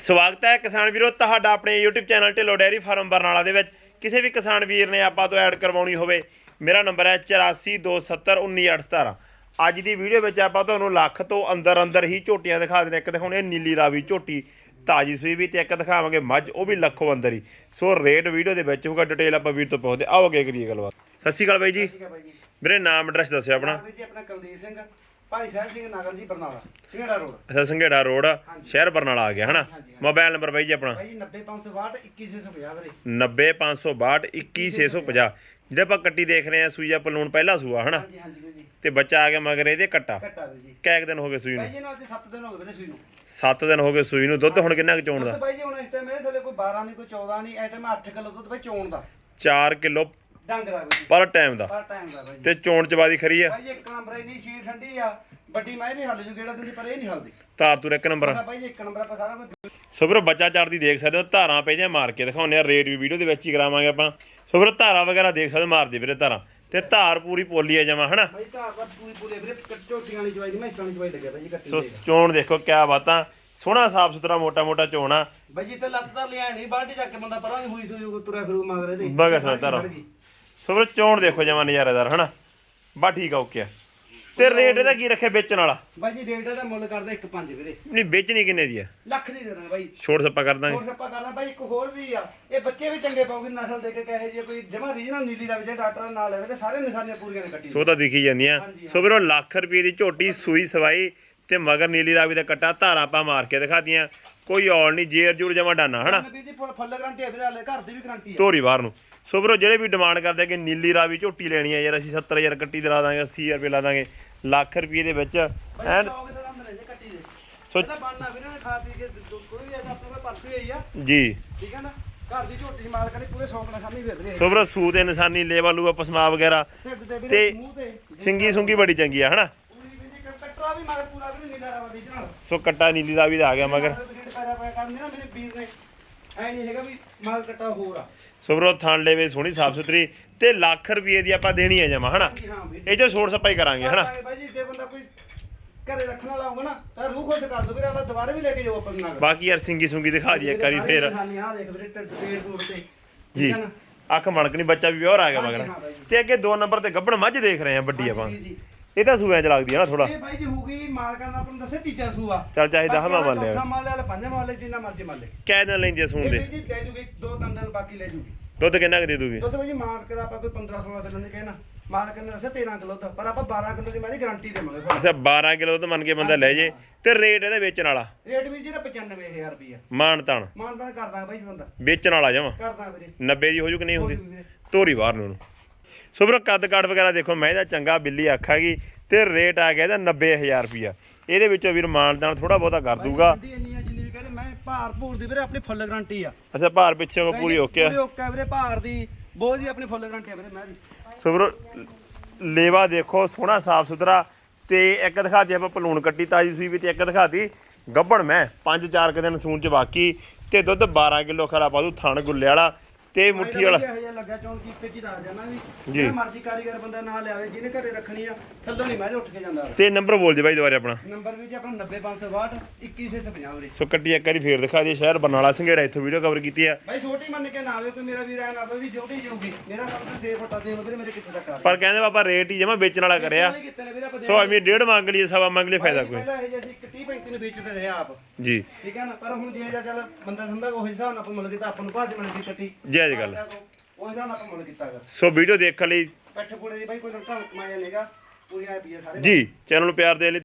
ਸਵਾਗਤ ਹੈ ਕਿਸਾਨ ਵੀਰੋ ਤੁਹਾਡਾ ਆਪਣੇ YouTube channel Dhillon dairy farm Barnala ਦੇ ਵਿੱਚ। ਕਿਸੇ ਵੀ ਕਿਸਾਨ ਵੀਰ ਨੇ ਆਪਾਂ ਤੋਂ ਐਡ ਕਰਵਾਉਣੀ ਹੋਵੇ ਮੇਰਾ ਨੰਬਰ ਹੈ 8427191817 ਅੱਜ ਦੀ ਵੀਡੀਓ ਵਿੱਚ ਆਪਾਂ ਤੁਹਾਨੂੰ ਲੱਖ ਤੋਂ ਅੰਦਰ ਅੰਦਰ ਹੀ ਝੋਟੀਆਂ ਦਿਖਾ ਦੇਣੇ ਇੱਕ ਦਿਖਾਉਣੇ ਨੀਲੀ ਰਾਵੀ ਝੋਟੀ ਤਾਜੀ ਸੂਈ ਵੀ ਤੇ ਇੱਕ ਦਿਖਾਵਾਂਗੇ ਮੱਝ ਉਹ ਵੀ ਲੱਖੋਂ ਅੰਦਰ ਹੀ। ਸੋ ਰੇਟ ਵੀਡੀਓ ਦੇ ਵਿੱਚ ਹੋਊਗਾ ਡਿਟੇਲ ਆਪਾਂ ਵੀਰ ਤੋਂ ਪੁੱਛਦੇ ਆਓ ਅੱਗੇ ਕਰੀਏ ਗੱਲਬਾਤ। ਸਤਿ ਸ਼੍ਰੀ ਅਕਾਲ ਬਾਈ ਜੀ। ਬਾਈ ਵੀਰੇ ਨਾਮ ਐਡਰੈਸ ਦੱਸਿਓ ਆਪਣਾ। ਵੀਰ ਜੀ ਆਪਣਾ ਕੁਲਦੀਪ ਸਿੰਘ। ਭਾਈ ਸਾਹਿਬ ਸਿੰਘ ਨਗਰ ਜੀ ਬਰਨਾਲਾ ਸਿੰਘੜਾ ਰੋਡ। ਅੱਛਾ ਸੰਘੇੜਾ ਰੋਡ ਸ਼ਹਿਰ ਬਰਨਾਲਾ ਆ ਗਿਆ ਹਨਾ? ਹਾਂਜੀ, ਹਾਂਜੀ। ਮੋਬਾਈਲ ਨੰਬਰ ਬਾਈ ਜੀ ਆਪਣਾ। ਬਾਈ ਜੀ 90562 21650 ਵੀਰੇ। 90562 21650 ਜਿਹੜੇ ਆਪਾਂ ਕੱਟੀ ਦੇਖ ਰਹੇ ਆ ਸੂਈਆ ਪਲੂਣ ਪਹਿਲਾ ਸੂਆ ਹਨਾ? ਹਾਂਜੀ ਹਾਂਜੀ ਵੀਰ ਜੀ। ਤੇ ਬੱਚਾ ਆ ਗਿਆ ਮਗਰ ਇਹਦੇ ਕੱਟਾ। ਘਟਾ ਵੀਰ ਜੀ। ਕੈਕ ਦਿਨ ਹੋ ਗਏ ਸੂਈ ਨੂੰ? ਜੀ ਨਾਲ ਅੱਜ 7 ਦਿਨ ਹੋ ਗਏ ਵੀਰੇ ਸੂਈ ਨੂੰ। 7 ਦਿਨ ਹੋ ਗਏ ਸੂਈ ਨੂੰ। ਦੁੱਧ ਹੁਣ ਕਿੰਨਾ ਕੁ ਚੋਣ ਦਾ? ਬਾਈ ਜੀ ਹੁਣ ਇਸ ਟਾਈਮ ਇਹਦੇ ਥੱਲੇ ਕੋਈ 12 ਨਹੀਂ ਕੋਈ 14 ਨਹੀਂ ਇਸ ਟਾਈਮ 8 ਕਿਲੋ ਦੁੱਧ ਬਾਈ ਚੋਣ ਦਾ। 4 ਕਿਲੋ ਡੰਗ ਦਾ ਵੀਰ ਜੀ ਪਰ ਟਾਈਮ ਦਾ। ਪਰ ਟਾਈਮ ਦਾ ਬਾਈ। ਜੀ ਤੇ ਚੋਣ ਚਬਾਦੀ ਖਰੀ ਆ। ਬਾਈ ਜੀ ਇੱਕ ਨੰਬਰ ਇੰਨੀ ਸੀਲ ਠੰਡੀ ਆ। ਵੱਡੀ ਮੈਂ ਵੀ ਹੱਲ ਜੂ ਕਿਹੜਾ ਦਿੰਦੀ ਪਰ ਇਹ ਨਹੀਂ ਹੱਲਦੀ। ਧਾਰ ਤੁਰ ਇੱਕ ਨੰਬਰ ਤਾਂ ਬਾਈ ਜੀ ਇੱਕ ਨੰਬਰ ਆਪਾਂ ਸਾਰਾ ਕੁਝ ਸੋ ਵੀਰੋ ਬੱਚਾ ਚੜਦੀ ਦੇਖ ਸਕਦੇ ਹੋ ਧਾਰਾਂ ਪੈਦੀਆਂ ਮਾਰ ਕੇ ਦਿਖਾਉਂਦੇ ਆ ਰੇਟ ਵੀ ਵੀਡੀਓ ਦੇ ਵਿੱਚ ਹੀ ਕਰਾਵਾਂਗੇ ਆਪਾਂ। ਸੋ ਵੀਰੋ ਧਾਰਾਂ ਵਗੈਰਾ ਦੇਖ ਸਕਦੇ ਹੋ, ਮਾਰ ਦੇ ਵੀਰੇ ਧਾਰਾਂ। ਤੇ ਧਾਰ ਪੂਰੀ ਪੋਲੀ ਆ ਜਮਾ ਹਨਾ? ਬਾਈ ਘਰ ਦਾ ਪੂਰੀ ਪੂਰੀ ਵੀਰੇ ਝੋਟੀਆਂ ਵਾਲੀ ਜਵਾਈ ਦੀ ਮੈਸਾਂ ਵਾਲੀ ਜਵਾਈ ਲੱਗਿਆ ਬਾਈ ਜੀ ਕੱਟੀ ਸੋ ਚੋਣ ਦੇਖੋ ਕਿਆ ਬਾਤਾਂ। ਸੋਹਣਾ ਸਾਫ਼ ਸੁਥਰਾ ਮੋਟਾ ਮੋਟਾ ਚੋਣ ਆ। ਬਾਈ ਜੀ ਤੇ ਲੱਤ ਤਾਂ ਲਿਆ ਨਹੀਂ ਬਾਲਟੀ ਚੱਕ ਕੇ ਬੰਦਾ ਪਰਾਂ ਦੀ ਹੋਈ ਸੋਈ ਤੁਰਿਆ ਫਿਰੂ ਮਗਰ ਇਹਦੇ। ਬਗਾ ਸੁਣਾ ਧਾਰਾਂ। ਸੋ ਵੀਰੋ ਚੋਣ ਦੇਖੋ ਜਮਾ ਨਜ਼ਾਰੇਦਾਰ ਹਨਾ? ਬਾ ਠੀਕ ਆ ਓਕੇ ਆ। ਤੇ ਰੇਟ ਇਹਦਾ ਕੀ ਰੱਖਿਆ ਵੇਚਣ ਵਾਲਾ? ਬਾਈ ਜੀ ਰੇਟ ਦਾ ਮੁੱਲ ਕਰਦਾ 1.5 ਵੀਰੇ। ਨਹੀਂ ਵੇਚਣੀ ਕਿੰਨੇ ਦੀ ਆ? ਲੱਖ ਦੀ ਦੇ ਦਾਂਗੇ ਬਾਈ। ਛੋੜ ਸੱਪਾ ਕਰ ਦਾਂਗੇ ਹੋਰ ਸੱਪਾ ਕਰਦਾ ਬਾਈ ਇੱਕ ਹੋਰ ਵੀ ਆ। ਇਹ ਬੱਚੇ ਵੀ ਚੰਗੇ ਪਾਉਗੇ ਨਸਲ ਦੇ ਕੇ ਕਹੇ ਜੇ ਕੋਈ ਜਮਾ ਰੀਜਨਲ ਨੀਲੀ ਦਾ ਜੇ ਡਾਕਟਰ ਨਾਲ ਲੈਵੇ ਤੇ ਸਾਰੇ ਨਿਸ਼ਾਨੀਆਂ ਪੂਰੀਆਂ ਨੇ ਕੱਟੀ ਸੋ ਤਾਂ ਦਿਖੀ ਜਾਂਦੀਆਂ ਸੋ ਵੀਰੋ ਲੱਖ ਰੁਪਏ ਦੀ ਝੋਟੀ ਸੂਈ ਸਵਾਈ ਤੇ ਮਗਰ ਨੀਲੀ ਰਾਵੀ ਦਾ ਕੱਟਾ ਧਾਰਾਂ ਆਪਾਂ ਮਾਰ ਕੇ ਦਿਖਾਤੀਆਂ ਕੋਈ ਔਲ ਨਹੀਂ ਜੇਰ ਜੂਰ ਜਮਾ ਡਾਨਾ ਹਨਾ? ਵੀਰ ਜੀ ਫੁੱਲ ਫੁੱਲ ਗਰੰਟੀ ਹੈ ਵੀਰੇ ਹਲੇ ਘਰ ਦੀ ਵੀ ਗਰੰਟੀ ਆ। ਧੋਰੀ ਬਾਹਰ ਨੂੰ। ਸੋ ਵੀਰੋ ਜਿਹੜੇ ਵੀ ਡਿਮਾਂਡ ਕਰਦੇ ਕਿ ਨੀਲੀ ਰਾਵੀ ਝੋਟੀ ਲੈਣੀ ਆ ਯਾਰ ਅਸੀਂ 70000 ਕੱਟੀ ਦਿਲਾ ਦਾਂਗੇ 80000 ਰੁਪਏ ਲਾ ਦਾਂਗੇ ਲੱਖ ਰੁਪਏ ਦੇ ਵਿੱਚ ਨੇ ਜੇ ਕੱਟੀ ਦੇ। ਸੋ- ਇਹਦਾ ਬਣਨਾ ਵੀਰੇ ਨੇ ਖਾ ਪੀ ਕੇ ਦੁ- ਕੋਈ ਵੀ ਐਸਾ ਆਪਣੇ ਕੋਲ ਪਰਸੋਂ ਹੀ ਆਈ ਆ। ਜੀ। ਠੀਕ ਹੈ ਨਾ? ਘਰ ਦੀ ਝੋਟੀ ਦੀ ਮਾਲਕ ਨੇ ਪੂਰੇ ਸ਼ੌਂਕ ਨਾਲ ਸਾਹਮਣੇ ਵੇਖ ਰਹੇ ਸੋ ਵੀਰੋ ਸੂ ਤੇ ਨਿਸ਼ਾਨੀ ਲੇਵਾ ਲੂਆ ਪਸਮਾ ਵਗੈਰਾ ਢਿੱਡ ਤੇ ਵੀਰੇ ਤੇ ਮੂੰਹ ਤੇ। ਸਿੰਗੀ ਸੁੰਗੀ ਬੜੀ ਚੰਗੀ ਆ ਹਨਾ? ਪੂਰੀ ਵੀ ਜੀ ਕੱਟਰਾ ਵੀ ਮਗਰ ਪੂਰਾ ਵੀ ਨੀਲਾ ਰਵਾ ਦੀ ਨਾਲ। ਸੋ ਕੱਟਾ ਨੀਲੀ ਰਾਵੀ ਦਾ ਆ ਗਿਆ ਮਗਰ। ਪੈਰਾ ਕਰਨੇ ਨਾ ਮੇਰੇ ਵੀਰ ਨੇ। ਐ ਨਹੀਂ ਹੈਗਾ ਵੀ ਮਾਲ ਕੱਟਾ ਹੋਰ ਆ। ਸੋ ਵੀਰੋ ਥਣ ਲੈਵੇ ਸੋਹਣੀ ਸਾਫ਼ ਸੁਥਰੀ ਤੇ ਲੱਖ ਰੁਪਏ ਦੀ ਆਪਾਂ ਦੇਣੀ ਹੈ ਜਮਾ ਹਨਾ? ਜੀ ਹਾਂ ਵੀਰ ਇਹ ਜੋ ਛੋੜ ਸਪਾਈ ਕਰਾਂਗੇ ਹਨਾ? ਬਾਈ ਜੀ ਜੇ ਬੰਦਾ ਕੋਈ ਘਰੇ ਰੱਖਣ ਵਾਲਾ ਹੋਊਗਾ ਨਾ ਤਾਂ ਰੂਹ ਖੁਸ਼ ਕਰ ਦੋ ਵੀਰੇ ਆਪਾਂ ਦੁਬਾਰਾ ਵੀ ਲੈ ਕੇ ਜਾਓ ਆਪਾਂ ਨੂੰ ਨਾਲ। ਬਾਕੀ ਯਾਰ ਸਿੰਗੀ ਸੁੰਗੀ ਦਿਖਾ ਦਈਏ ਇੱਕ ਵਾਰੀ ਫੇਰ। ਹਾਂ ਦੇਖ ਵੀਰੇ ਢਿੱਡ ਪੇਟ ਪੂਟ ਤੇ। ਜੀ। ਠੀਕ ਹੈ ਨਾ? ਅੱਖ ਮਣਕਣੀ ਬੱਚਾ ਵੀ ਪਿਓਰ ਆ ਗਿਆ ਹਾਂਜੀ, ਮਗਰ। ਹਾਂ ਬਾਈ ਜੀ। ਤੇ ਅੱਗੇ ਦੋ ਨੰਬਰ ਤੇ ਗੱਬਣ ਮੱਝ ਦੇਖ ਰਹੇ ਆ ਵੱਡੀ ਆਪਾਂ। ਜੀ, ਜੀ। ਇਹ ਤਾਂ ਸੂਆਂ ਚ ਲੱਗਦੀ ਆ ਨਾ ਥੋੜਾ ਇਹ ਬਾਈ ਜੀ ਹੋਊਗੀ ਮਾਲਕਾਂ ਦਾ ਆਪਾਂ ਨੂੰ ਦੱਸੇ ਤੀਜਾ ਸੂਆ। ਚੱਲ ਚਾਹੇ ਦਸਵਾਂ ਮੰਨ ਚੌਥਾ ਲਿਆ ਮੰਨ ਲਿਆ ਪੰਜਵਾਂ ਮੰਨ ਲਿਆ ਜਿੰਨਾ ਮਰਜ਼ੀ ਮੰਨ ਲੈ। ਕਹਿ ਦਿਨ ਲੈਂਦੀ ਆ ਸੂਣ ਇਹ ਦੇ। ਵੀ ਜੀ ਲੈ ਜੂਗੀ ਦੋ ਤਿੰਨ ਦਿਨ ਬਾਕੀ ਲੈ ਜੂਗੀ। ਦੁੱਧ ਕਿੰਨਾ ਕੁ ਦੇ ਦੂਗੀ? ਦੁੱਧ ਬਾਈ ਮਾਰ ਕਰ ਆਪਾਂ ਕੋਈ 15 16 ਕਿਲੋ ਨਹੀਂ ਕਹਿਣਾ। ਮਾਰ ਕੇ ਦੱਸਿਆ 13 ਕਿਲੋ ਦਾ ਪਰ ਆਪਾਂ 12 ਕਿਲੋ ਦੀ ਮੈਂ ਗਾਰੰਟੀ ਦੇਵਾਂਗੇ ਫਿਰ ਅੱਛਾ 12 ਕਿਲੋ ਦੁੱਧ ਮੰਨ ਕੇ ਬੰਦਾ ਲੈ ਜੇ। ਤੇ ਰੇਟ ਇਹਦੇ ਵੇਚਣ ਵਾਲਾ? ਰੇਟ ਵੀ ਜੀ ਦਾ 95000 ਰੁਪਇਆ ਮਾਨ ਤਾਣ ਮਾਨਦਾਨ ਕਰਦਾ ਬਾਈ ਬੰਦਾ। ਵੇਚਣ ਵਾਲਾ ਜਮਾ? ਕਰਦਾ ਵੀਰੇ। 90 ਦੀ ਹੋ ਜੂ ਕਿ ਨਹੀਂ ਹੁੰਦੀ? ਵੀਰੇ। ਤੋਰੀ ਬਾਹਰ ਨੂੰ ਉਹਨੂੰ। ਸੋ ਵੀਰੋ ਕੱਦ ਕਾਠ ਵਗੈਰਾ ਦੇਖੋ ਮੈਂ ਇਹਦਾ ਚੰਗਾ ਬਿੱਲੀ ਆਖਾਗੀ ਤੇ ਰੇਟ ਆ ਗਿਆ ਇਹਦਾ 90000 ਰੁਪਿਆ ਇਹਦੇ ਵਿੱਚੋਂ ਵੀਰ ਮਾਨਦਾਨ ਥੋੜਾ ਬਹੁਤਾ ਕਰ ਦੂਗਾ। ਜਿੰਦੀ ਇੰਨੀ ਆ ਜਿੰਨੀ ਵੀ ਕਹਿੰਦੇ ਮੈਂ ਭਾਰ ਭੂਰ ਦੀ ਵੀਰੇ ਆਪਣੀ ਫੁੱਲ ਗਾਰੰਟੀ ਆ। ਅੱਛਾ ਭਾਰ ਪਿੱਛੇ ਕੋ ਪੂਰੀ ਓਕੇ ਆ। ਪੂਰੀ ਓਕੇ ਆ ਵੀਰੇ ਭਾਰ ਦੀ ਬਹੁਤ ਜੀ ਆਪਣੀ ਫੁੱਲ ਗਾਰੰਟੀ ਆ ਵੀਰੇ ਮੈਂ ਦੀ ਸੋ ਵੀਰੋ ਲੇਵਾ ਦੇਖੋ ਸੋਹਣਾ ਸਾਫ਼ ਸੁਥਰਾ ਤੇ ਇੱਕ ਦਿਖਾਤੀ ਆਪਾਂ ਪਲੂਣ ਕੱਟੀ ਤਾਜੀ ਸੂਈ ਵੀ ਤੇ ਇੱਕ ਦਿਖਾਤੀ ਗੱਬੜ ਮੈਂ 5-4 ਕੁ ਦਿਨ ਸੂਣ ਚ ਬਾਕੀ ਤੇ ਦੁੱਧ 12 ਕਿਲੋ ਖਰਾ ਪਾਦੂ ਥਣ ਗੁੱਲੇ ਵਾਲਾ। ਤੇ ਮੁੱਠੀ ਵਾਲਾ। ਇਹ ਜਿਹਾ ਲੱਗਿਆ ਚੌਣ ਕੀਪੇ ਚ ਦੱਸ ਜਾਣਾ ਵੀ। ਜੀ। ਜਿਹੜਾ ਮਰਜ਼ੀ ਕਾਰੀਗਰ ਬੰਦਾ ਨਾ ਲਿਆਵੇ ਜਿਹਨੇ ਘਰੇ ਰੱਖਣੀ ਆ ਥੱਲੋਂ ਨਹੀਂ ਮੈਂ ਉੱਠ ਕੇ ਜਾਂਦਾ। ਤੇ ਨੰਬਰ ਬੋਲ ਜੀ ਬਾਈ ਦੁਬਾਰੇ ਆਪਣਾ। ਨੰਬਰ ਵੀ ਜੀ ਆਪਣਾ 90562 21650 ਵੀਰੇ ਸੋ ਕੱਟੀ ਇੱਕ ਵਾਰੀ ਫੇਰ ਦਿਖਾ ਦਈਏ ਸ਼ਹਿਰ ਬਰਨਾਲਾ ਸੰਘੇੜਾ ਇੱਥੋਂ ਵੀਡੀਓ ਕਵਰ ਕੀਤੀ ਆ। ਬਾਈ ਛੋਟੀ ਮੰਨ ਕੇ ਨਾ ਆਵੇ ਕੋਈ ਮੇਰਾ ਵੀਰ ਐ ਨਾ ਆਵੇ ਵੀ ਜਾਊਗੀ ਮੇਰਾ ਕੰਮ ਤਾਂ 6 ਫੁੱਟਾ ਦੇ ਵੀਰੇ ਮੇਰੇ ਕਿੱਥੇ ਤੱਕ ਆ ਪਰ ਕਹਿੰਦੇ ਬਾਬਾ ਰੇਟ ਹੀ ਜਮਾ ਵੇਚਣ ਵਾਲਾ ਕਰਿਆ। ਸੋ ਐਵੇਂ ਡੇਢ ਮੰਗ ਲਈਏ ਸਵਾ ਮੰਗ ਲਈਏ ਫਾਇਦਾ ਕੋਈ। ਪਹਿਲਾਂ ਇਹ ਜਿਹੇ ਅਸੀਂ 30 35 ਨੂੰ ਵੇਚਦੇ ਰਹੇ ਆਪ। ਜੀ। ਠੀਕ ਹੈ ਨਾ? ਪਰ ਹੁਣ ਜੇ ਜਾਂ ਚੱਲ ਬੰਦਾ ਸੰਦਾ ਉਹ ਹਿਸਾਬ ਨਾਲ ਆਪਾਂ ਮੁੱਲ ਕੀਤਾ ਆਪਾਂ ਨੂੰ ਭੱਜ ਮਿਲ ਗਈ ਕੱਟੀ ਜਾਇਜ਼ ਗੱਲ। ਉਹ ਹਿਸਾਬ ਨਾਲ ਆਪਾਂ ਮੁੱਲ ਕੀਤਾ ਹੈਗਾ। ਸੋ ਵੀਡੀਓ ਦੇਖਣ ਲਈ ਪੈਠ ਪੂੜੇ ਦੀ ਬਾਈ ਕੋਈ ਢੰਗ ਕਮਾਇਆ ਨਹੀਂਗਾ ਪੂਰੀ ਆਈ ਪਈ ਆ ਸਾਰੇ ਜੀ ਚੈਨਲ ਨੂੰ ਪਿਆਰ ਦੇ ਲਈ